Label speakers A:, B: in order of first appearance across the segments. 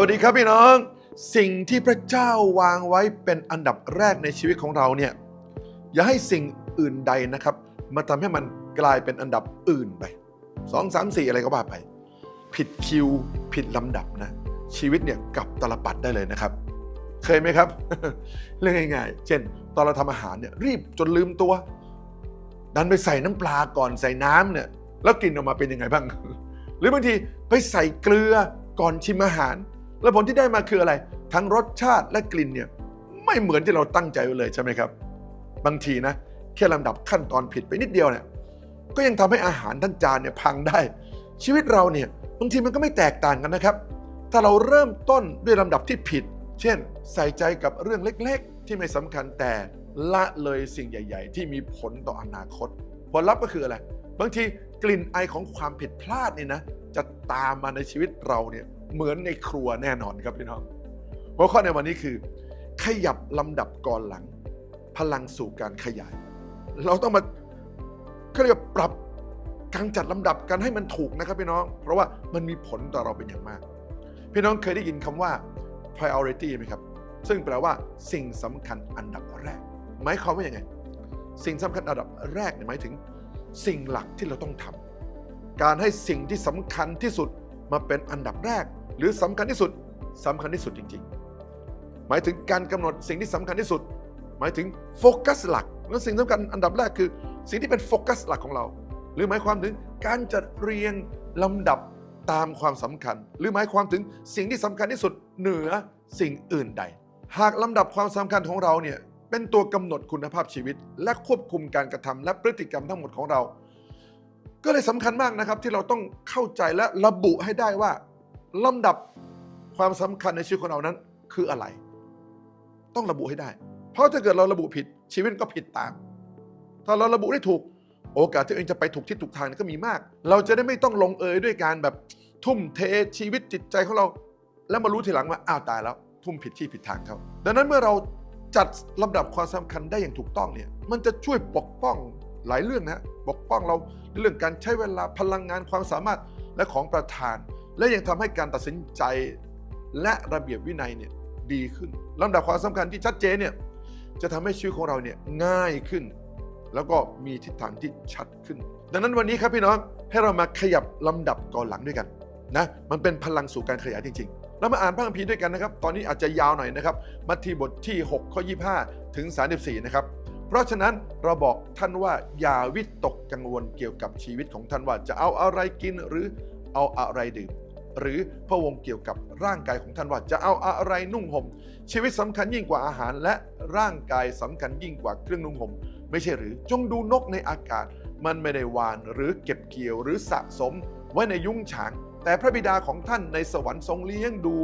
A: วัสดีครับพี่น้อง สิ่งที่พระเจ้าวางไว้เป็นอันดับแรกในชีวิตของเราเนี่ยอย่าให้สิ่งอื่นใดนะครับ มาทำให้มันกลายเป็นอันดับอื่นไปสองสามสี่อะไรก็ว่าไป ผิดคิวผิดลำดับนะ ชีวิตเนี่ยกลับตลปัดได้เลยนะครับ เคยไหมครับ เรื่องง่ายๆ เช่น ตอนเราทำอาหารเนี่ยรีบจนลืมตัว ดันไปใส่น้ำปลาก่อนใส่น้ำเนี่ยแล้วกินออกมาเป็นยังไงบ้าง หรือบางทีไปใส่เกลือก่อนชิมอาหาร แล้วผลที่ได้มาคืออะไร ทั้งรสชาติและกลิ่นเนี่ยไม่เหมือนที่เราตั้งใจไว้เลยใช่ไหมครับ บางทีนะแค่ลำดับขั้นตอนผิดไปนิดเดียวเนี่ยก็ยังทำให้อาหารทั้งจานเนี่ยพังได้ ชีวิตเราเนี่ยบางทีมันก็ไม่แตกต่างกันนะครับ ถ้าเราเริ่มต้นด้วยลำดับที่ผิด เช่น ใส่ใจกับเรื่องเล็กๆ ที่ไม่สำคัญแต่ละเลยสิ่งใหญ่ ๆ ที่มีผลต่ออนาคต ผลลัพธ์ก็คืออะไร บางทีกลิ่นไอของความผิดพลาดนี่นะจะตามมาในชีวิตเราเนี่ยเหมือนในครัวแน่นอนครับพี่น้องหัวข้อในวันนี้คือ ขยับลำดับก่อนหลัง พลังสู่การขยาย เราต้องมาเขาเรียกว่าปรับการจัดลำดับกันให้มันถูกนะครับพี่น้อง เพราะว่ามันมีผลต่อเราเป็นอย่างมาก พี่น้องเคยได้ยินคำว่า priority ไหมครับ ซึ่งแปลว่าสิ่งสำคัญอันดับแรก หมายความว่าอย่างไง สิ่งสำคัญอันดับแรกหมายถึง สิ่งหลักที่เราต้องทำการให้สิ่งที่สำคัญที่สุด มาเป็นอันดับแรก หรือสำคัญที่สุดสำคัญที่สุดจริง ๆ หมายถึงการกำหนดสิ่งที่สำคัญที่สุด หมายถึงโฟกัสหลักแล้วสิ่งสำคัญอันดับแรกคือ สิ่งที่เป็นโฟกัสหลักของเรา หรือหมายความถึงการจัดเรียงลำดับตามความสำคัญ หรือหมายความถึงสิ่งที่สำคัญที่สุดเหนือสิ่งอื่นใด หากลำดับความสำคัญของเราเนี่ยเป็นตัวกำหนดคุณภาพชีวิต และควบคุมการกระทำและพฤติกรรมทั้งหมดของเรา ก็เลยสำคัญมากนะครับที่เราต้องเข้าใจและระบุให้ได้ว่าลำดับความสำคัญในชีวิตของเรานั้น คืออะไร ต้องระบุให้ได้ เพราะถ้าเกิดเราระบุผิดชีวิตก็ผิดตาม ถ้าเราระบุได้ถูกโอกาสที่เองจะไปถูกทิศถูกทางก็มีมาก เราจะได้ไม่ต้องลงเอยด้วยการแบบทุ่มเทชีวิตจิตใจของเรา แล้วมารู้ทีหลังว่าอ้าวตายแล้ว ทุ่มผิดที่ผิดทางเขาดังนั้นเมื่อเราจัดลำดับความสำคัญได้อย่างถูกต้องเนี่ยมันจะช่วยปกป้อง หลายเรื่องนะปกป้องเราในเรื่องการใช้เวลาพลังงานความสามารถและของประธาน และยังทำให้การตัดสินใจและระเบียบวินัยเนี่ยดีขึ้นลำดับความสำคัญที่ชัดเจนเนี่ยจะทำให้ชีวิตของเราเนี่ยง่ายขึ้น แล้วก็มีทิศทางที่ชัดขึ้น ดังนั้นวันนี้ครับพี่น้องให้เรามาขยับลำดับก่อนหลังด้วยกันนะมันเป็นพลังสู่การขยายจริงๆเรามาอ่านพระคัมภีร์ด้วยกันนะครับ ตอนนี้อาจจะยาวหน่อยนะครับ มัทธิวบทที่ 6 ข้อ 25 ถึง 34 นะครับ เพราะฉะนั้นเราบอกท่านว่าอย่าวิตกกังวลเกี่ยวกับชีวิตของท่านว่าจะเอาอะไรกินหรือเอาอะไรดื่ม หรือพระวงศ์เกี่ยวกับร่างกายของท่านว่าจะเอาอะไรนุ่งห่มชีวิตสำคัญยิ่งกว่าอาหารและร่างกายสำคัญยิ่งกว่าเครื่องนุ่งห่มไม่ใช่หรือจงดูนกในอากาศ มันไม่ได้หวานหรือเก็บเกี่ยวหรือสะสมไว้ในยุ้งฉาง แต่พระบิดาของท่านในสวรรค์ทรงเลี้ยงดู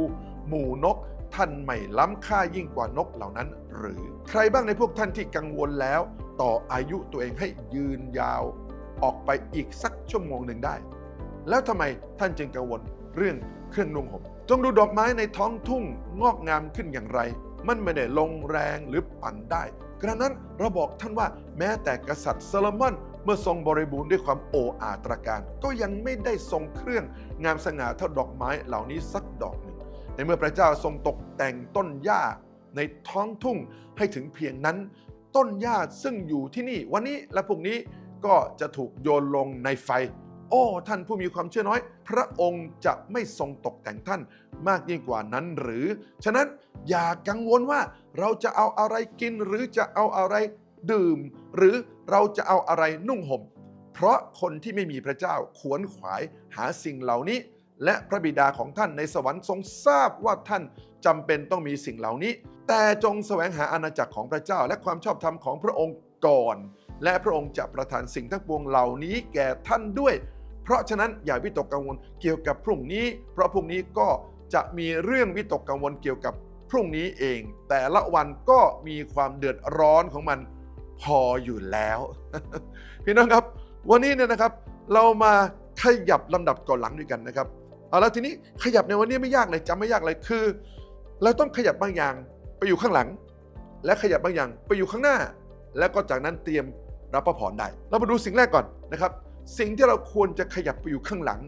A: หมู่นก ท่านไม่ล้ำค่ายิ่งกว่านกเหล่านั้น หรือใครบ้างในพวกท่านที่กังวลแล้ว ต่ออายุตัวเองให้ยืนยาวออกไปอีกสักชั่วโมงหนึ่งได้ แล้วทำไมท่านจึงกังวลเรื่องเครื่องนุ่งห่มจงดูดอกไม้ในท้องทุ่งงอกงามขึ้นอย่างไร มันไม่ได้ลงแรงหรือปั่นได้กระนั้นเราบอกท่านว่าแม้แต่กษัตริย์โซโลมอนเมื่อทรงบริบูรณ์ด้วยความโอ้อาตรการ ก็ยังไม่ได้ทรงเครื่องงามสง่าเท่าดอกไม้เหล่านี้สักดอกหนึ่ง ในเมื่อพระเจ้าทรงตกแต่งต้นหญ้าในท้องทุ่งให้ถึงเพียงนั้น ต้นหญ้าซึ่งอยู่ที่นี่ วันนี้และพรุ่งนี้ก็จะถูกโยนลงในไฟ โอ้ ท่านผู้มีความเชื่อน้อย พระองค์จะไม่ทรงตกแต่งท่านมากยิ่งกว่านั้นหรือ ฉะนั้นอย่ากังวลว่าเราจะเอาอะไรกินหรือจะเอาอะไรดื่ม หรือเราจะเอาอะไรนุ่งห่ม เพราะคนที่ไม่มีพระเจ้าขวนขวายหาสิ่งเหล่านี้ และพระบิดาของท่านในสวรรค์ทรงทราบว่าท่านจำเป็นต้องมีสิ่งเหล่านี้ แต่จงแสวงหาอาณาจักรของพระเจ้า และความชอบธรรมของพระองค์ก่อน และพระองค์จะประทานสิ่งทั้งปวงเหล่านี้แก่ท่านด้วย เพราะฉะนั้นอย่าวิตกกังวลเกี่ยวกับพรุ่งนี้ เพราะพรุ่งนี้ก็จะมีเรื่องวิตกกังวลเกี่ยวกับพรุ่งนี้เอง แต่ละวันก็มีความเดือดร้อนของมันพออยู่แล้ว พี่น้องครับ วันนี้เนี่ยนะครับ เรามาขยับลำดับก่อนหลังด้วยกันนะครับ เอาแล้วทีนี้ขยับในวันนี้ไม่ยากเลยจำไม่ยากเลยคือ เราต้องขยับบางอย่างไปอยู่ข้างหลัง และขยับบางอย่างไปอยู่ข้างหน้า แล้วก็จากนั้นเตรียมรับพระพรได้ เรามาดูสิ่งแรกก่อนนะครับ สิ่งที่เราควรจะขยับไปอยู่ข้างหลัง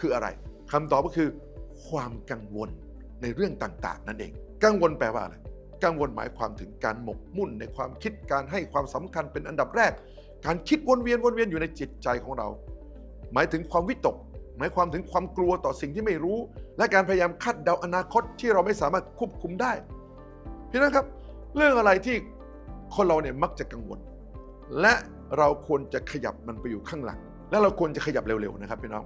A: คืออะไรคำตอบก็คือ ความกังวลในเรื่องต่าง ๆ นั่นเอง กังวลแปลว่าอะไรกังวลหมายความถึงการหมกมุ่นในความคิดการให้ความสำคัญเป็นอันดับแรก การคิดวนเวียนวนเวียนอยู่ในจิตใจของเรา หมายถึงความวิตก หมายความถึงความกลัวต่อสิ่งที่ไม่รู้ และการพยายามคาดเดาอนาคตที่เราไม่สามารถควบคุมได้พี่นะครับ เรื่องอะไรที่คนเราเนี่ยมักจะกังวล และเราควรจะขยับมันไปอยู่ข้างหลัง และเราควรจะขยับเร็วๆนะครับพี่น้อง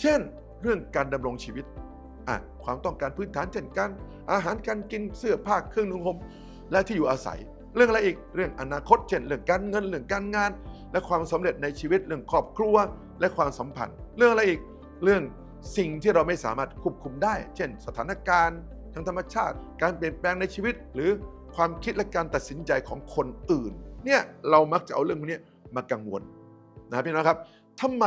A: เช่นเรื่องการดำรงชีวิตอะความต้องการพื้นฐานเช่นการอาหารการกินเสื้อผ้าเครื่องนุ่งห่มและที่อยู่อาศัย เรื่องอะไรอีกเรื่องอนาคตเช่นเรื่องการเงินเรื่องการงาน และความสำเร็จในชีวิตเรื่องครอบครัวและความสัมพันธ์ เรื่องอะไรอีกเรื่องสิ่งที่เราไม่สามารถควบคุมได้ เช่น สถานการณ์ทางธรรมชาติ การเปลี่ยนแปลงในชีวิต หรือความคิดและการตัดสินใจของคนอื่นเนี่ยเรามักจะเอาเรื่องพวกนี้มากังวลนะพี่น้องครับทำไม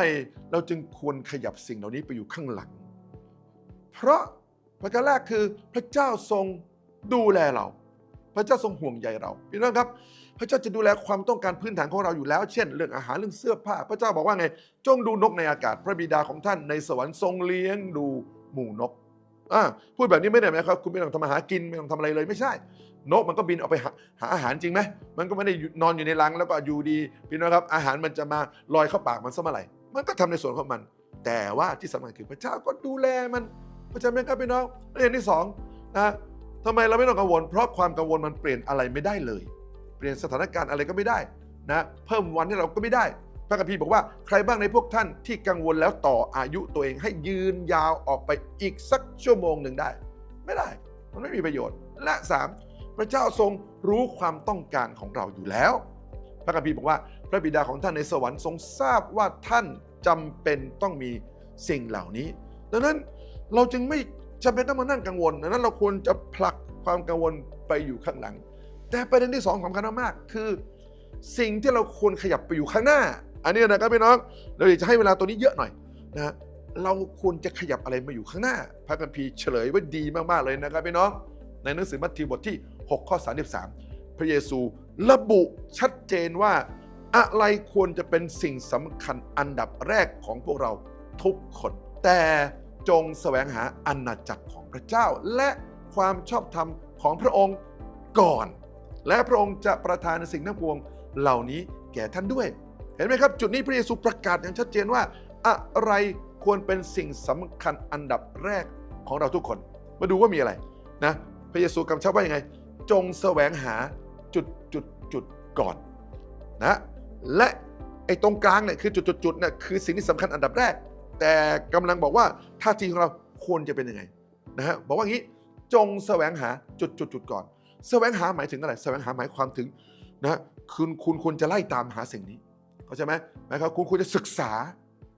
A: เราจึงควรขยับสิ่งเหล่านี้ไปอยู่ข้างหลัง เพราะประการแรกคือพระเจ้าทรงดูแลเรา พระเจ้าทรงห่วงใยเราพี่น้องครับ พระเจ้าจะดูแลความต้องการพื้นฐานของเราอยู่แล้ว เช่น เรื่องอาหารเรื่องเสื้อผ้า พระเจ้าบอกว่าไง จงดูนกในอากาศ พระบิดาของท่านในสวรรค์ทรงเลี้ยงดูหมู่นกอ่าพูดแบบนี้ไม่ได้ไหมครับ คุณไม่ต้องทำมาหากินไม่ต้องทำอะไรเลยไม่ใช่ นกมันก็บินออกไปหาหาอาหารจริงไหมมันก็ไม่ได้นอนอยู่ในรังแล้วก็อยู่ดีพี่น้องครับ อาหารมันจะมาลอยเข้าปากมันซะเมื่อไหร่มันก็ทำในส่วนของมัน แต่ว่าที่สำคัญคือพระเจ้าก็ดูแลมันพระเจ้าไหมครับพี่น้องและอย่างที่สองนะทำไมเราไม่ต้องกังวล เพราะความกังวลมันเปลี่ยนอะไรไม่ได้เลย เปลี่ยนสถานการณ์อะไรก็ไม่ได้นะเพิ่มวันให้เราก็ไม่ได้พระคัมภีร์บอกว่าใครบ้างในพวกท่านที่กังวลแล้วต่ออายุตัวเองให้ยืนยาวออกไปอีกสักชั่วโมงหนึ่งได้ ไม่ได้ มันไม่มีประโยชน์ และสามพระเจ้าทรงรู้ความต้องการของเราอยู่แล้ว พระคัมภีร์บอกว่า พระบิดาของท่านในสวรรค์ทรงทราบว่าท่านจำเป็นต้องมีสิ่งเหล่านี้ ดังนั้นเราจึงไม่จำเป็นต้องมานั่งกังวลดังนั้นเราควรจะผลักความกังวลไปอยู่ข้างหลัง แต่ประเด็นที่สองสำคัญมากๆคือ สิ่งที่เราควรขยับไปอยู่ข้างหน้า อันนี้นะครับพี่น้องเราอยากจะให้เวลาตัวนี้เยอะหน่อยนะเราควรจะขยับอะไรมาอยู่ข้างหน้า พระคัมภีร์เฉลยไว้ดีมากๆเลยนะครับพี่น้อง ในหนังสือมัทธิวบทที่ 6 ข้อ 33 พระเยซูระบุชัดเจนว่าอะไรควรจะเป็นสิ่งสำคัญอันดับแรกของพวกเราทุกคน แต่จงแสวงหาอาณาจักรของพระเจ้า และความชอบธรรมของพระองค์ก่อน และพระองค์จะประทานสิ่งทั้งปวงเหล่านี้แก่ท่านด้วย เห็นไหมครับ จุดนี้พระเยซูประกาศอย่างชัดเจนว่า อะไรควรเป็นสิ่งสำคัญอันดับแรกของเราทุกคน มาดูว่ามีอะไรนะพระเยซูกำชับว่ายังไง จงแสวงหาจุดจุดจุดก่อนนะและไอ้ตรงกลางเนี่ยคือจุดจุดจุดเนี่ยคือสิ่งที่สำคัญอันดับแรก แต่กำลังบอกว่าท่าทีของเราควรจะเป็นยังไงนะฮะบอกว่างี้จงแสวงหาจุดจุดจุดก่อน แสวงหาหมายถึงอะไรแสวงหาหมายความถึงนะคุณคุณควรจะไล่ตามหาสิ่งนี้เข้าใจไหมหมายความคุณควรจะศึกษา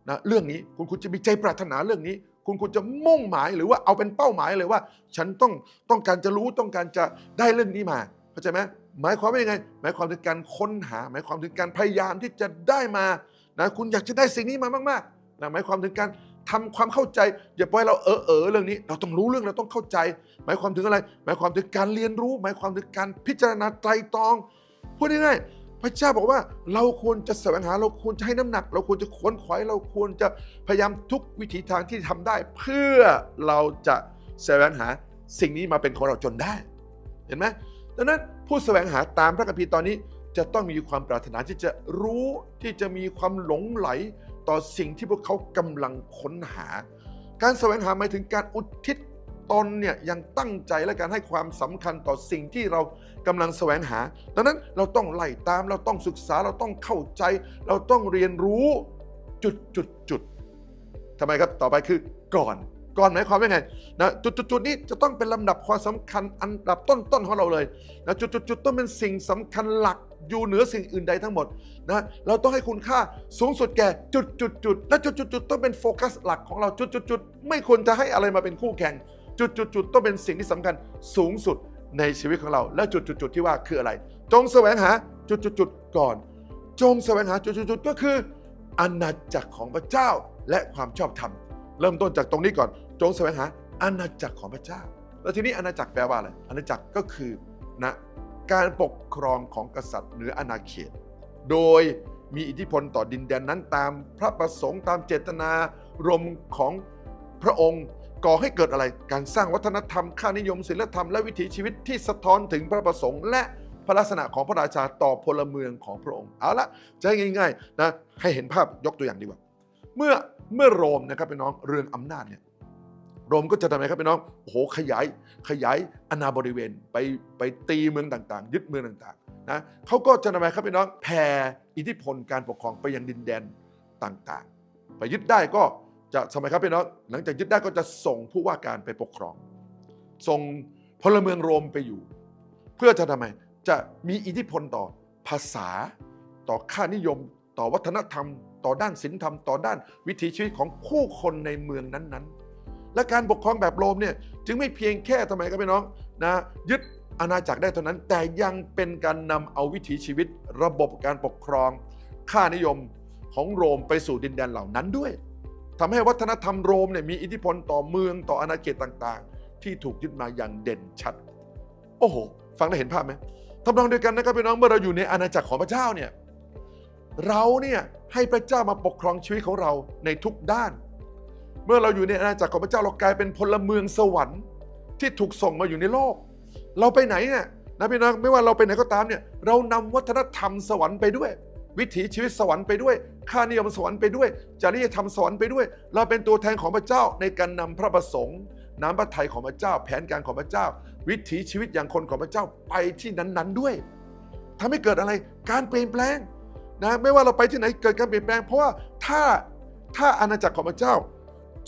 A: นะเรื่องนี้คุณควรจะมีใจปรารถนาเรื่องนี้ คุณควรจะมุ่งหมายหรือว่าเอาเป็นเป้าหมายเลยว่า ฉันต้องต้องการจะรู้ต้องการจะได้เรื่องนี้มาเข้าใจไหมหมายความว่ายังไง หมายความถึงการค้นหา หมายความถึงการพยายามที่จะได้มานะคุณอยากจะได้สิ่งนี้มามากๆนะหมายความถึงการ ทำความเข้าใจ อย่าปล่อยเราเออเออเรื่องนี้ เราต้องรู้เรื่องเราต้องเข้าใจ หมายความถึงอะไร หมายความถึงการเรียนรู้ หมายความถึงการพิจารณาไตรตรองพูดง่ายๆพระเจ้าบอกว่าเราควรจะแสวงหาเราควรจะให้น้ำหนัก เราควรจะขวนขวายเราควรจะพยายามทุกวิถีทางที่ทำได้ เพื่อเราจะแสวงหาสิ่งนี้มาเป็นของเราจนได้ เห็นไหมดังนั้นผู้แสวงหาตามพระคัมภีร์ตอนนี้จะต้องมีความปรารถนาที่จะรู้ที่จะมีความหลงไหล ต่อสิ่งที่พวกเขากำลังค้นหา การแสวงหาหมายถึงการอุทิศตนเนี่ยยังตั้งใจและการให้ความสำคัญต่อสิ่งที่เรากำลังแสวงหา ดังนั้นเราต้องไล่ตามเราต้องศึกษาเราต้องเข้าใจ เราต้องเรียนรู้จุดจุดจุดทำไมครับต่อไปคือก่อน ก่อนหมายความว่าไงนะจุดจุดจุดนี้จะต้องเป็นลำดับความสำคัญอันดับต้นๆของเราเลยนะจุดจุดจุดต้องเป็นสิ่งสำคัญหลัก อยู่เหนือสิ่งอื่นใดทั้งหมดนะเราต้องให้คุณค่าสูงสุดแก่จุดจุดจุดและจุดจุดจุดต้องเป็นโฟกัสหลักของเราจุดจุดจุดไม่ควรจะให้อะไรมาเป็นคู่แข่งจุดจุดจุดต้องเป็นสิ่งที่สำคัญสูงสุดในชีวิตของเรา และจุดจุดจุดที่ว่าคืออะไร จงแสวงหาจุดจุดจุดก่อน จงแสวงหาจุดจุดจุดก็คืออาณาจักรของพระเจ้าและความชอบธรรมเริ่มต้นจากตรงนี้ก่อน จงแสวงหาอาณาจักรของพระเจ้า แล้วทีนี้อาณาจักรแปลว่าอะไรอาณาจักรก็คือนะ การปกครองของกษัตริย์เหนืออาณาเขต โดยมีอิทธิพลต่อดินแดนนั้นตามพระประสงค์ตามเจตนารมของพระองค์ก่อให้เกิดอะไร การสร้างวัฒนธรรมค่านิยมศีลธรรมและวิถีชีวิตที่สะท้อนถึงพระประสงค์ และพระลักษณะของพระราชาต่อพลเมืองของพระองค์ เอาละจะให้ง่ายๆนะให้เห็นภาพยกตัวอย่างดีกว่า เมื่อเมื่อโรมนะครับพี่น้องเรืองอำนาจเนี่ย โรมก็จะทำไงครับพี่น้องโอ้โหขยายขยายอาณาบริเวณไปไปตีเมืองต่างๆ ยึดเมืองต่างๆนะเขาก็จะทำไงครับพี่น้องแผ่อิทธิพลการปกครองไปยังดินแดนต่างๆ ไปยึดได้ก็จะทำไมครับพี่น้องหลังจากยึดได้ก็จะส่งผู้ว่าการไปปกครอง ส่งพลเมืองโรมไปอยู่ เพื่อจะทำไมจะมีอิทธิพลต่อภาษา ต่อค่านิยม ต่อวัฒนธรรม ต่อด้านศีลธรรม ต่อด้านวิถีชีวิตของผู้คนในเมืองนั้นๆ และการปกครองแบบโรมเนี่ยจึงไม่เพียงแค่ทำไมครับพี่น้องนะยึดอาณาจักรได้เท่านั้น แต่ยังเป็นการนำเอาวิถีชีวิต ระบบการปกครอง ค่านิยมของโรมไปสู่ดินแดนเหล่านั้นด้วยทำให้วัฒนธรรมโรมเนี่ยมีอิทธิพลต่อเมืองต่ออาณาเขตต่างๆ ที่ถูกยึดมาอย่างเด่นชัด โอ้โห ฟังได้เห็นภาพไหมทำนองเดียวกันนะครับพี่น้องเมื่อเราอยู่ในอาณาจักรของพระเจ้าเนี่ยเราเนี่ยให้พระเจ้ามาปกครองชีวิตของเราในทุกด้าน เมื่อเราอยู่ในอาณาจักรของพระเจ้าเรากลายเป็นพลเมืองสวรรค์ที่ถูกส่งมาอยู่ในโลก เราไปไหนเนี่ยนะพี่น้องไม่ว่าเราไปไหนก็ตามเนี่ยเรานำวัฒนธรรมสวรรค์ไปด้วย วิถีชีวิตสวรรค์ไปด้วย ค่านิยมสวรรค์ไปด้วยจริยธรรมสวรรค์ไปด้วย เราเป็นตัวแทนของพระเจ้าในการนำพระประสงค์น้ำพระทัยของพระเจ้า แผนการของพระเจ้า วิถีชีวิตอย่างคนของพระเจ้าไปที่นั้นๆด้วยทำให้เกิดอะไรการเปลี่ยนแปลงนะไม่ว่าเราไปที่ไหนเกิดการเปลี่ยนแปลง เพราะว่าถ้าถ้าอาณาจักรของพระเจ้า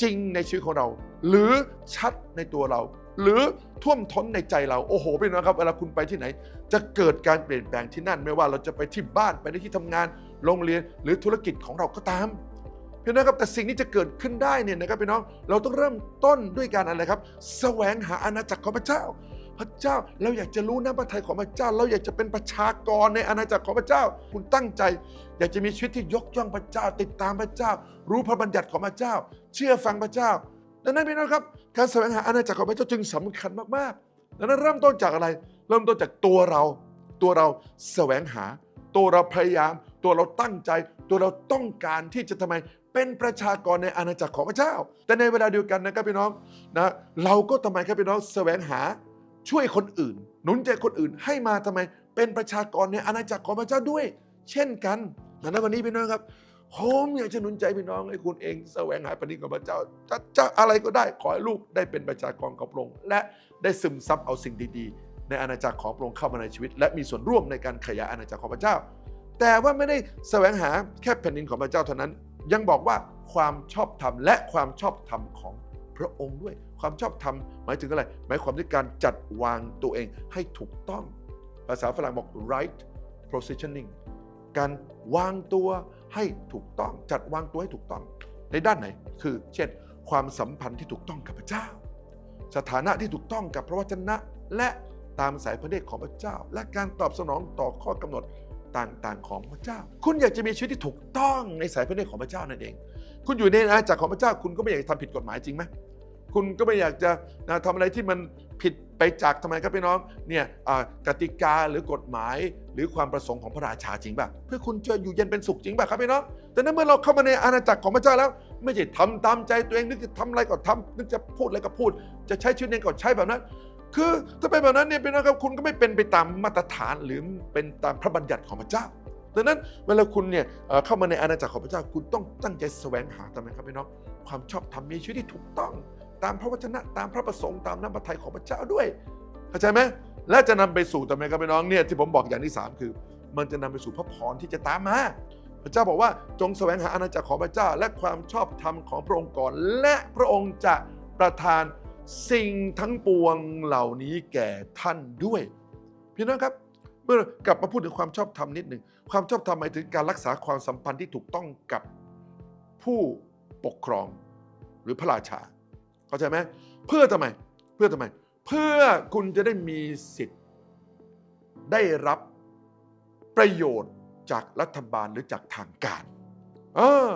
A: จริงในชีวิตของเรา หรือชัดในตัวเรา หรือท่วมท้นในใจเรา โอ้โหพี่น้องครับเวลาคุณไปที่ไหน จะเกิดการเปลี่ยนแปลงที่นั่น ไม่ว่าเราจะไปที่บ้านไปในที่ทำงานโรงเรียนหรือธุรกิจของเราก็ตามพี่น้องครับแต่สิ่งนี้จะเกิดขึ้นได้เนี่ยนะครับพี่น้องเราต้องเริ่มต้นด้วยการอะไรครับ แสวงหาอาณาจักรของพระเจ้า พระเจ้า เราอยากจะรู้น้ำพระทัยของพระเจ้า เราอยากจะเป็นประชากรในอาณาจักรของพระเจ้า คุณตั้งใจ อยากจะมีชีวิตที่ยกย่องพระเจ้า ติดตามพระเจ้า รู้พระบัญญัติของพระเจ้า เชื่อฟังพระเจ้า ดังนั้นพี่น้องครับ การแสวงหาอาณาจักรของพระเจ้าจึงสำคัญมากๆดังนั้นเริ่มต้นจากอะไร เริ่มต้นจากตัวเรา ตัวเราแสวงหา ตัวเราพยายาม ตัวเราตั้งใจ ตัวเราต้องการที่จะทำไมเป็นประชากรในอาณาจักรของพระเจ้า แต่ในเวลาเดียวกันนะครับพี่น้องนะเราก็ทำไมครับพี่น้องแสวงหา ช่วยคนอื่น หนุนใจคนอื่นให้มาทำไม เป็นประชากรในอาณาจักรของพระเจ้าด้วย เช่นกันดังนั้นวันนี้พี่น้องครับผมอยากจะหนุนใจพี่น้องให้คุณเองแสวงหาปณิของพระเจ้าจะจะอะไรก็ได้ขอให้ลูกได้เป็นประชากรของพระองค์และได้ซึมซับเอาสิ่งดีๆ ในอาณาจักรของพระองค์เข้ามาในชีวิต และมีส่วนร่วมในการขยายอาณาจักรของพระเจ้า แต่ว่าไม่ได้แสวงหาแค่แผ่นดินของพระเจ้าเท่านั้น ยังบอกว่าความชอบธรรมและความชอบธรรมของพระองค์ด้วย ความชอบธรรมหมายถึงอะไร หมายความถึงการจัดวางตัวเองให้ถูกต้อง ภาษาฝรั่งบอก right positioning การวางตัวให้ถูกต้อง จัดวางตัวให้ถูกต้อง ในด้านไหน คือ เช่น ความสัมพันธ์ที่ถูกต้องกับพระเจ้า สถานะที่ถูกต้องกับพระวจนะ และตามสายพระเนตรของพระเจ้า และการตอบสนองต่อข้อกำหนดต่างๆ ของพระเจ้า คุณอยากจะมีชีวิตที่ถูกต้องในสายพระเนตรของพระเจ้านั่นเอง คุณอยู่ในอาณาจักรของพระเจ้า คุณก็ไม่อยากจะทำผิดกฎหมายจริงไหม คุณก็ไม่อยากจะนะทำอะไรที่มันผิดไปจากทำไมครับพี่น้องเนี่ยกติกาหรือกฎหมายหรือความประสงค์ของพระราชาจริงป่ะเพื่อคุณจะอยู่เย็นเป็นสุขจริงป่ะครับพี่น้องแต่นั้นเมื่อเราเข้ามาในอาณาจักรของพระเจ้าแล้ว ไม่ใช่ทำตามใจตัวเองนึกจะทำอะไรก็ทำนึกจะพูดอะไรก็พูด จะใช้ชีวิตเองก็ใช้แบบนั้นคือถ้าเป็นแบบนั้นเนี่ยพี่น้องครับคุณก็ไม่เป็นไปตามมาตรฐานหรือเป็นตามพระบัญญัติของพระเจ้าดังนั้นเวลาคุณเนี่ยเอ่อเข้ามาในอาณาจักรของพระเจ้าคุณต้องตั้งใจแสวงหาทำไมครับพี่น้องความชอบธรรมมีชีวิตที่ถูกต้อง ตามพระวจนะตามพระประสงค์ตามน้ำพระทัยของพระเจ้าด้วยเข้าใจไหมและจะนำไปสู่ทำไมครับพี่น้องเนี่ยที่ผมบอกอย่างที่สามคือ มันจะนำไปสู่พระพรที่จะตามมาพระเจ้าบอกว่าจงแสวงหาอาณาจักรของพระเจ้า และความชอบธรรมของพระองค์ก่อน และพระองค์จะประทานสิ่งทั้งปวงเหล่านี้แก่ท่านด้วย พี่น้องครับ เมื่อกลับมาพูดถึงความชอบธรรมนิดหนึ่งความชอบธรรมหมายถึงการรักษาความสัมพันธ์ที่ถูกต้องกับผู้ปกครองหรือพระราชา เข้าใจไหมเพื่อทำไม เพื่อทำไม เพื่อคุณจะได้มีสิทธิ์ ได้รับประโยชน์จากรัฐบาลหรือจากทางการ เออ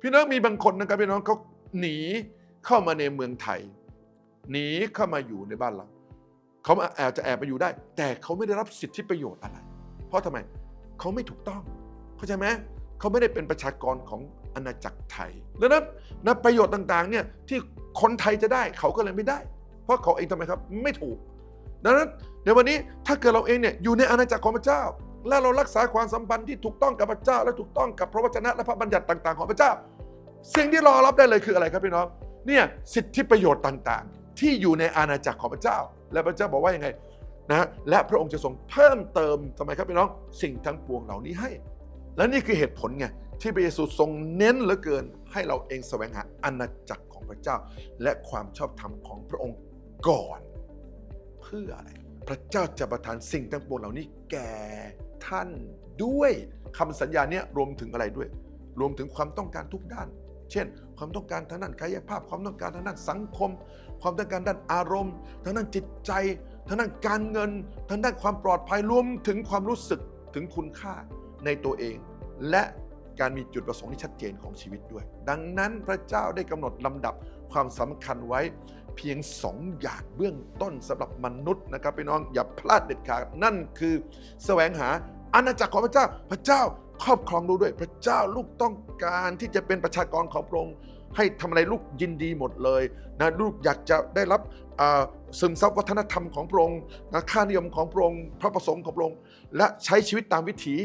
A: พี่น้องมีบางคนนะครับพี่น้องเขาหนีเข้ามาในเมืองไทย หนีเข้ามาอยู่ในบ้านเราเขาอาจจะแอบไปอยู่ได้ แต่เขาไม่ได้รับสิทธิประโยชน์อะไร เพราะทำไมเขาไม่ถูกต้อง เข้าใจไหมเขาไม่ได้เป็นประชากรของอาณาจักรไทยดังนั้นนะประโยชน์ต่างๆเนี่ยที่ คนไทยจะได้เขาก็เลยไม่ได้ เพราะเขาเองทำไมครับไม่ถูก ดังนั้นในวันนี้ถ้าเกิดเราเองเนี่ยอยู่ในอาณาจักรของพระเจ้า และเรารักษาความสัมพันธ์ที่ถูกต้องกับพระเจ้า และถูกต้องกับพระวจนะและพระบัญญัติต่าง ๆ ของพระเจ้า สิ่งที่รอรับได้เลยคืออะไรครับพี่น้องเนี่ยสิทธิประโยชน์ต่างๆ ที่อยู่ในอาณาจักรของพระเจ้า และพระเจ้าบอกว่ายังไงนะและพระองค์จะทรงเพิ่มเติมทำไมครับพี่น้องสิ่งทั้งปวงเหล่านี้ให้ และนี่คือเหตุผลไงที่พระเยซูทรงเน้นเหลือเกิน ให้เราเองแสวงหาอาณาจักร ระเจ้า และความชอบธรรมของพระองค์ก่อน เพื่ออะไร พระเจ้าจะประทานสิ่งทั้งปวงเหล่านี้แก่ท่านด้วยคำสัญญาเนี้ยรวมถึงอะไรด้วย รวมถึงความต้องการทุกด้าน เช่น ความต้องการทางด้านกายภาพ ความต้องการทางด้านสังคม ความต้องการด้านอารมณ์ ทางด้านจิตใจทางด้านการเงินทางด้านความปลอดภัยรวมถึงความรู้สึกถึงคุณค่าในตัวเอง และ การมีจุดประสงค์ที่ชัดเจนของชีวิตด้วย ดังนั้นพระเจ้าได้กำหนดลำดับความสำคัญไว้เพียงสองอย่างเบื้องต้นสำหรับมนุษย์นะครับพี่น้องอย่าพลาดเด็ดขาดนั่นคือแสวงหาอาณาจักรของพระเจ้า พระเจ้าครอบครองดูด้วย พระเจ้าลูกต้องการที่จะเป็นประชากรของพระองค์ ให้ทำอะไรลูกยินดีหมดเลยนะลูกอยากจะได้รับซึมซับวัฒนธรรมของพระองค์นะค่านิยมของพระองค์พระประสงค์ของพระองค์และใช้ชีวิตตามวิถี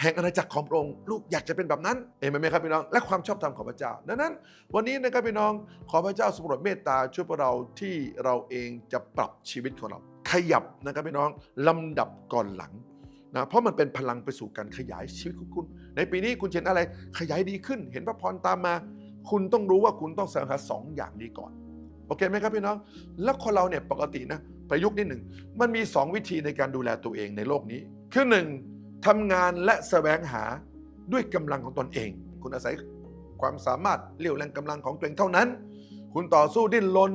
A: แห่งอาณาจักรของพระองค์ลูกอยากจะเป็นแบบนั้นเองไหมครับพี่น้อง และความชอบธรรมของพระเจ้า ดังนั้น วันนี้นะครับพี่น้องขอพระเจ้าทรงโปรดเมตตาช่วยพวกเราที่เราเองจะปรับชีวิตของเรา ขยับนะครับพี่น้องลำดับก่อนหลังนะเพราะมันเป็นพลังไปสู่การขยายชีวิตของคุณ ในปีนี้คุณเห็นอะไรขยายดีขึ้น เห็นพระพรตามมา คุณต้องรู้ว่าคุณต้องแสวงหาสองอย่างนี้ก่อน โอเคไหมครับพี่น้อง แล้วคนเราเนี่ยปกตินะประยุกต์นิดหนึ่ง มันมีสองวิธีในการดูแลตัวเองในโลกนี้ คือหนึ่งทำงานและแสวงหาด้วยกำลังของตนเอง คุณอาศัยความสามารถเรี่ยวแรงกำลังของตัวเองเท่านั้น คุณต่อสู้ดิ้นรน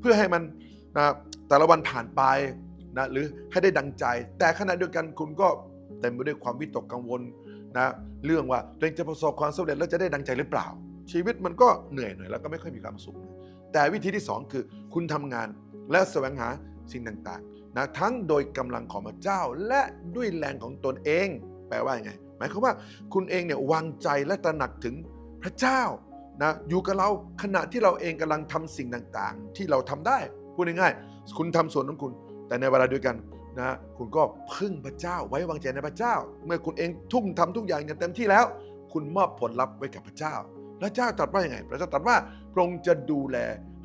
A: เพื่อให้มันนะแต่ละวันผ่านไปนะหรือให้ได้ดังใจ แต่ขณะเดียวกันคุณก็เต็มไปด้วยความวิตกกังวลนะเรื่องว่าตัวเองจะประสบความสำเร็จแล้วจะได้ดังใจหรือเปล่า ชีวิตมันก็เหนื่อยหน่อยแล้วก็ไม่ค่อยมีความสุข แต่วิธีที่สองคือคุณทำงานและแสวงหาสิ่งต่างๆนะทั้งโดยกำลังของพระเจ้าและด้วยแรงของตนเอง แปลว่ายังไง หมายความว่าคุณเองเนี่ยวางใจและตระหนักถึงพระเจ้านะอยู่กับเราขณะที่เราเองกำลังทำสิ่งต่างๆ ที่เราทำได้พูดง่ายๆคุณทำส่วนของคุณ แต่ในเวลาเดียวกันนะคุณก็พึ่งพระเจ้าไว้วางใจในพระเจ้า เมื่อคุณเองทุ่มทำทุกอย่างอย่างเต็มที่แล้ว คุณมอบผลลัพธ์ไว้กับพระเจ้า พระเจ้าตรัสว่าอย่างไง พระเจ้าตรัสว่าพระองค์จะดูแล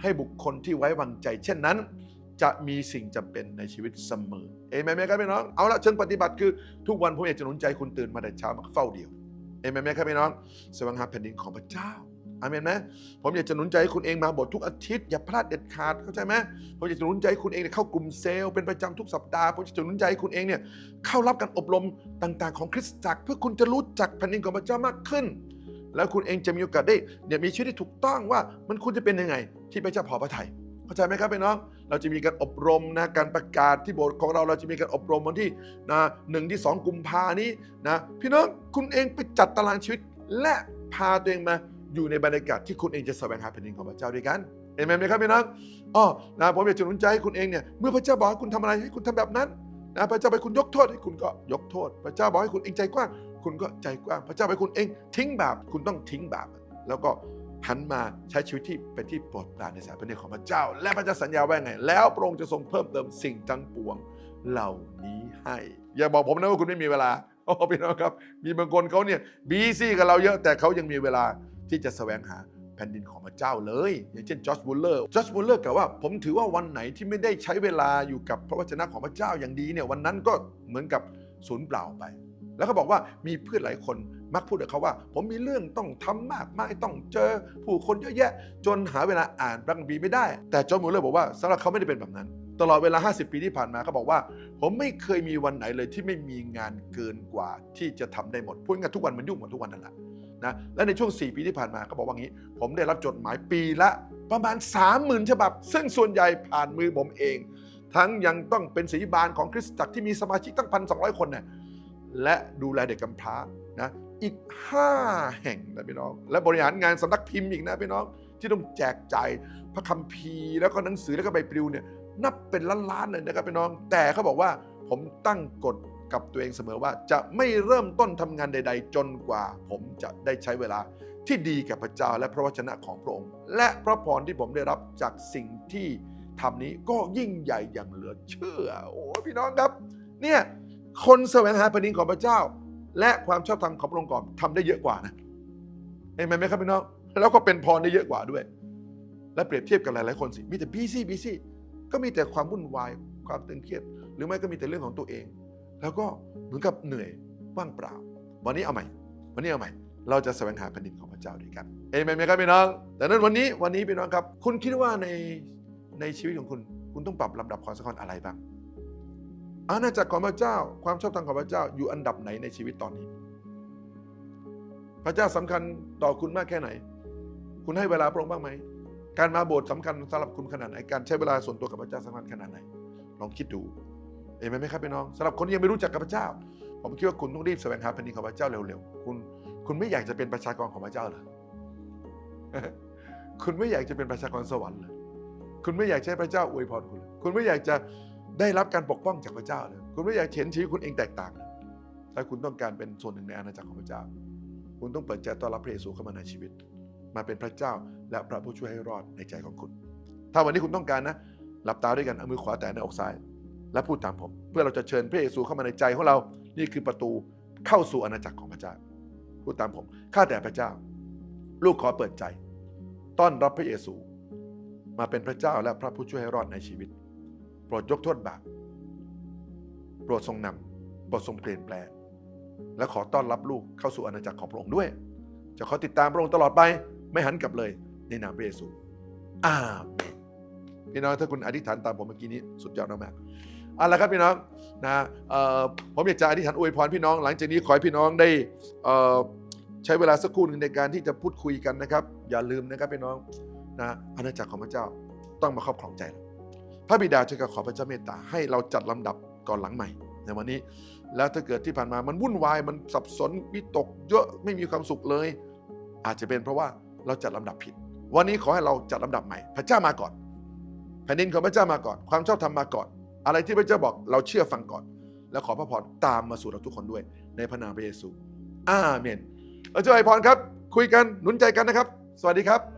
A: ให้บุคคลที่ไว้วางใจ เช่นนั้น จะมีสิ่งจำเป็นในชีวิตเสมอ เอเมนไหมครับพี่น้อง เอาละเชิงปฏิบัติคือทุกวันผมอยากจะหนุนใจคุณตื่นมาแต่เช้ามาเฝ้าเดียว เอเมนไหมครับพี่น้องแสวงหาแผ่นดินของพระเจ้าอาเมนไหมผมอยากจะหนุนใจให้คุณเองมาบททุกอาทิตย์อย่าพลาดเด็ดขาดเข้าใจไหมผมอยากจะหนุนใจให้คุณเองเนี่ยเข้ากลุ่มเซลล์เป็นประจำทุกสัปดาห์ผมจะหนุนใจให้คุณเองเนี่ยเข้ารับการอบรมต่างๆ ของคริสตจักร เพื่อคุณจะรู้จักแผ่นดินของพระเจ้ามากขึ้น แล้วคุณเองจะมีโอกาสได้เนี่ยมีชีวิตที่ถูกต้องว่ามันควรจะเป็นยังไง ที่พระเจ้าพอพระทัยเข้าใจไหมครับพี่น้อง เราจะมีการอบรมนะการประกาศที่โบสถ์ของเราเราจะมีการอบรมวันที่นะหนึ่งที่สองกุมภานี้นะพี่น้องคุณเองไปจัดตารางชีวิต และพาตัวเองมาอยู่ในบรรยากาศที่คุณเองจะแสวงหาแผ่นดินของพระเจ้าด้วยกันเอเมนไหมครับพี่น้องอ๋อนะผมอยากจะหนุนใจให้คุณเองเนี่ยเมื่อพระเจ้าบอกให้คุณทำอะไรให้คุณทำแบบนั้นนะพระเจ้าไปคุณยกโทษให้คุณก็ยกโทษ พระเจ้าบอกให้คุณเองใจกว้าง คุณก็ใจกว้างพระเจ้าไปคุณเอง ทิ้งบาปคุณต้องทิ้งบาปแล้วก็หันมาใช้ชีวิตที่เป็นที่โปรดปรานในสายพระเนตรของพระเจ้า และพระเจ้าสัญญาไว่าไง แล้วพระองค์จะทรงเพิ่มเติมสิ่งทั้งปวงเหล่านี้ให้ อย่าบอกผมนะว่าคุณไม่มีเวลาโอ้พี่น้องครับ มีบางคนเขาเนี่ยบีซี่กับเราเยอะแต่เขายังมีเวลาที่จะแสวงหาแผ่นดินของพระเจ้าเลย อย่างเช่นจอร์จบูลเลอร์จอร์จบูลเลอร์กล่าวว่า ผมถือว่าวันไหนที่ไม่ได้ใช้เวลาอยู่กับพระวจนะของพระเจ้าอย่างดีเนี่ยวันนั้นก็เหมือนกับสูญเปล่าไป แล้วเขาบอกว่ามีเพื่อนหลายคนมักพูดกับเขาว่า ผมมีเรื่องต้องทำมากมายต้องเจอผู้คนเยอะแยะ จนหาเวลาอ่านพระคัมภีร์ไม่ได้ แต่จอห์นมูเลอร์บอกว่าสำหรับเขาไม่ได้เป็นแบบนั้น ตลอดเวลา 50 ปีที่ผ่านมาเขาบอกว่า ผมไม่เคยมีวันไหนเลยที่ไม่มีงานเกินกว่าที่จะทำได้หมดพูดง่ายทุกวันมันยุ่งหมดทุกวันนั่นแหละนะและในช่วง 4 ปีที่ผ่านมาเขาบอกว่างี้ ผมได้รับจดหมายปีละประมาณ 30,000 ฉบับ ซึ่งส่วนใหญ่ผ่านมือผมเอง ทั้งยังต้องเป็นศิริบาลของคริสตจักรที่มีสมาชิกตั้งพันสองคนเนี่ย และดูแลเด็กกำพร้านะอีก 5 แห่งนะพี่น้อง และบริหารงานสำนักพิมพ์อีกนะพี่น้อง ที่ต้องแจกจ่ายพระคัมภีร์แล้วก็หนังสือแล้วก็ใบปลิวเนี่ยนับเป็นล้านๆเลยนะครับพี่น้อง แต่เขาบอกว่าผมตั้งกฎกับตัวเองเสมอว่าจะไม่เริ่มต้นทำงานใด ๆ จนกว่า ผมจะได้ใช้เวลาที่ดีกับพระเจ้าและพระวจนะของพระองค์ และพระพรที่ผมได้รับจากสิ่งที่ทำนี้ก็ยิ่งใหญ่อย่างเหลือเชื่อ โอ้พี่น้องครับ เนี่ย คนแสวงหาแผ่นดินของพระเจ้า และความชอบธรรมของพระองค์ก่อนทำได้เยอะกว่านะเห็นไหมครับพี่น้องแล้วก็เป็นพรได้เยอะกว่าด้วย และเปรียบเทียบกับหลายๆคนสิมีแต่บีซี่บีซี่ก็มีแต่ความวุ่นวายความตึงเครียด หรือไม่ก็มีแต่เรื่องของตัวเอง แล้วก็เหมือนกับเหนื่อยว่างเปล่า วันนี้เอาใหม่ วันนี้เอาใหม่ เราจะแสวงหาแผ่นดินของพระเจ้าด้วยกันเอเมนไหมครับพี่น้องแต่นั้นวันนี้วันนี้พี่น้องครับ คุณคิดว่าในในชีวิตของคุณ คุณต้องปรับลำดับความสำคัญอะไรบ้าง อาณาจักรของพระเจ้า ความชอบธรรมของพระเจ้าอยู่อันดับไหนในชีวิตตอนนี้ พระเจ้าสำคัญต่อคุณมากแค่ไหน คุณให้เวลาพระองค์บ้างไหม การมาโบสถ์สำคัญสำหรับคุณขนาดไหน การใช้เวลาส่วนตัวกับพระเจ้าสำคัญขนาดไหน ลองคิดดูเห็นไหมครับพี่น้องสำหรับคนที่ยังไม่รู้จักกับพระเจ้า ผมคิดว่าคุณต้องรีบแสวงหาแผ่นดินของพระเจ้าเร็วๆ คุณคุณไม่อยากจะเป็นประชากรของพระเจ้าเหรอคุณไม่อยากจะเป็นประชากรสวรรค์เลยคุณไม่อยากให้พระเจ้าอวยพรคุณเลยคุณไม่อยากจะ ได้รับการปกป้องจากพระเจ้าเลยคุณไม่อยากเห็นชีวิตคุณเองแตกต่างถ้าคุณต้องการเป็นส่วนหนึ่งในอาณาจักรของพระเจ้า คุณต้องเปิดใจต้อนรับพระเยซูเข้ามาในชีวิต มาเป็นพระเจ้าและพระผู้ช่วยให้รอดในใจของคุณ ถ้าวันนี้คุณต้องการนะหลับตาด้วยกันเอามือขวาแตะหน้าอกซ้าย และพูดตามผม เพื่อเราจะเชิญพระเยซูเข้ามาในใจของเรา นี่คือประตูเข้าสู่อาณาจักรของพระเจ้า พูดตามผมข้าแต่พระเจ้า ลูกขอเปิดใจ ต้อนรับพระเยซู มาเป็นพระเจ้าและพระผู้ช่วยให้รอดในชีวิต โปรดยกโทษบาปโปรดทรงนำโปรดทรงเปลี่ยนแปลง และขอต้อนรับลูกเข้าสู่อาณาจักรของพระองค์ด้วย จะขอติดตามพระองค์ตลอดไปไม่หันกลับเลยในนามพระเยซูอาเมนพี่น้องถ้าคุณอธิษฐานตามผมเมื่อกี้นี้สุดยอดมากเอาละครับพี่น้องนะผมอยากจะอธิษฐานอวยพรพี่น้อง หลังจากนี้ขอให้พี่น้องได้ใช้เวลาสักครู่หนึ่งในการที่จะพูดคุยกันนะครับ อย่าลืมนะครับพี่น้องนะอาณาจักรของพระเจ้าต้องมาครอบครองใจเรา พระบิดาจะขอพระเจ้าเมตตาให้เราจัดลำดับก่อนหลังใหม่ ในวันนี้ แล้วถ้าเกิดที่ผ่านมามันวุ่นวายมันสับสนวิตกเยอะไม่มีความสุขเลย อาจจะเป็นเพราะว่าเราจัดลำดับผิด วันนี้ขอให้เราจัดลำดับใหม่ พระเจ้ามาก่อน แผ่นดินของพระเจ้ามาก่อน ความชอบธรรมมาก่อน อะไรที่พระเจ้าบอกเราเชื่อฟังก่อน แล้วขอพระพรตามมาสู่เราทุกคนด้วย ในพระนามพระเยซูอาเมนเราจะอวยพรครับ คุยกันหนุนใจกันนะครับ สวัสดีครับ